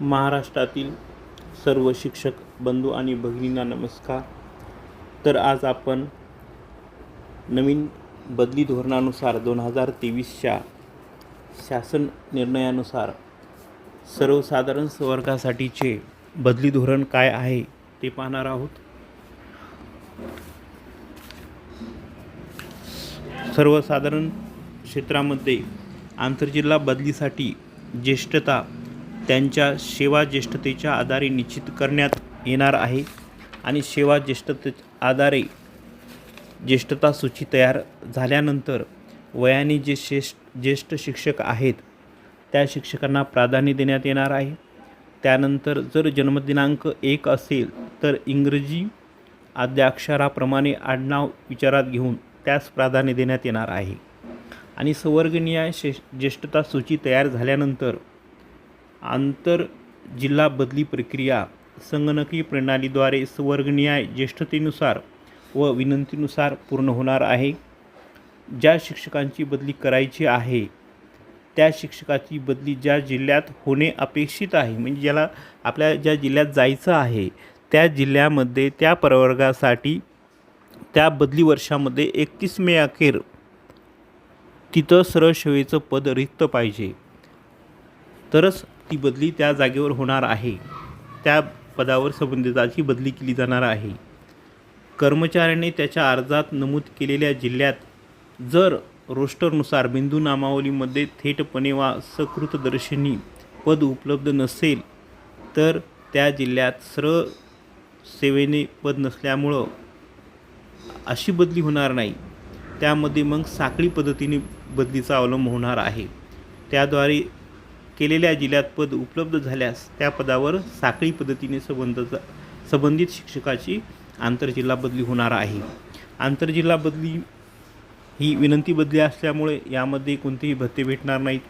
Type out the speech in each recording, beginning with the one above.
महाराष्ट्रातील सर्व शिक्षक बंधू आणि भगिनींना नमस्कार. तर आज आपण नवीन बदली धोरणानुसार दोन हजार तेवीसच्या शासन निर्णयानुसार सर्वसाधारण वर्गासाठीचे बदली धोरण काय आहे ते पाहणार आहोत. सर्वसाधारण क्षेत्रामध्ये आंतरजिल्हा बदलीसाठी ज्येष्ठता त्यांच्या सेवा ज्येष्ठतेच्या आधारे निश्चित करण्यात येणार आहे आणि सेवा ज्येष्ठते आधारे ज्येष्ठता सूची तयार झाल्यानंतर वयाने जे श्रेष्ठ ज्येष्ठ शिक्षक आहेत त्या शिक्षकांना प्राधान्य देण्यात येणार आहे. त्यानंतर जर जन्मदिनांक एक असेल तर इंग्रजी आद्याक्षराप्रमाणे आडनाव विचारात घेऊन त्यास प्राधान्य देण्यात येणार आहे. आणि संवर्गनीय शे ज्येष्ठता सूची तयार झाल्यानंतर आंतर जिल्हा बदली प्रक्रिया संगणकी प्रणालीद्वारे संवर्गनीय ज्येष्ठतेनुसार व विनंतीनुसार पूर्ण होणार आहे. ज्या शिक्षकांची बदली करायची आहे त्या शिक्षकाची बदली ज्या जिल्ह्यात होणे अपेक्षित आहे म्हणजे ज्याला आपल्या ज्या जिल्ह्यात जायचं आहे त्या जिल्ह्यामध्ये त्या प्रवर्गासाठी त्या बदली वर्षामध्ये एकतीस मे अखेर तिथं सरळ सेवेचं पद रिक्त पाहिजे. तरच ती बदली त्या जागेवर होणार आहे. त्या पदावर संबंधिताची बदली केली जाणार आहे. कर्मचाऱ्याने त्याच्या अर्जात नमूद केलेल्या जिल्ह्यात जर रोस्टरनुसार बिंदू नामावलीमध्ये थेटपणे वा सकृतदर्शनी पद उपलब्ध नसेल तर त्या जिल्ह्यात सरळ सेवेने पद नसल्यामुळं अशी बदली होणार नाही. त्यामध्ये मग साखळी पद्धतीने बदलीचा अवलंब होणार आहे. त्याद्वारे केलेल्या जिल्ह्यात पद उपलब्ध झाल्यास त्या पदावर साखळी पद्धतीने संबंध संबंधित शिक्षकाची आंतरजिल्हा बदली होणार आहे. आंतरजिल्हा बदली ही विनंती बदली असल्यामुळे यामध्ये कोणतेही भत्ते भेटणार नाहीत.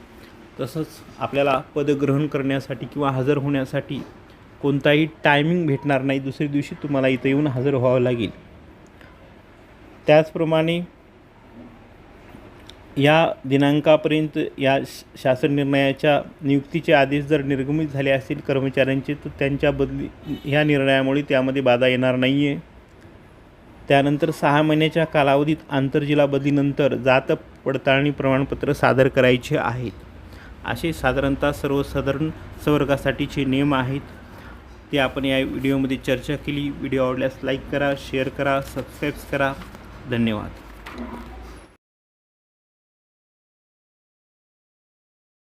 तसंच आपल्याला पद ग्रहण करण्यासाठी किंवा हजर होण्यासाठी कोणताही टायमिंग भेटणार नाही. दुसऱ्या दिवशी तुम्हाला इथं येऊन हजर व्हावं लागेल. त्याचप्रमाणे या दिनांकापर्यंत या श- शासन निर्णयाच्या नियुक्तीचे आदेश जर निर्गमित झाले असतील कर्मचाऱ्यांचे तर त्यांच्या बदली ह्या निर्णयामुळे त्यामध्ये बाधा येणार नाही आहे त्यानंतर सहा महिन्याच्या कालावधीत आंतरजिल्हा बदलीनंतर जात पडताळणी प्रमाणपत्र सादर करायचे आहेत. असे साधारणतः सर्वसाधारण संवर्गासाठीचे नियम आहेत. ते आपण या व्हिडिओमध्ये चर्चा केली. व्हिडिओ आवडल्यास लाईक करा शेअर करा सबस्क्राईब्स करा. धन्यवाद.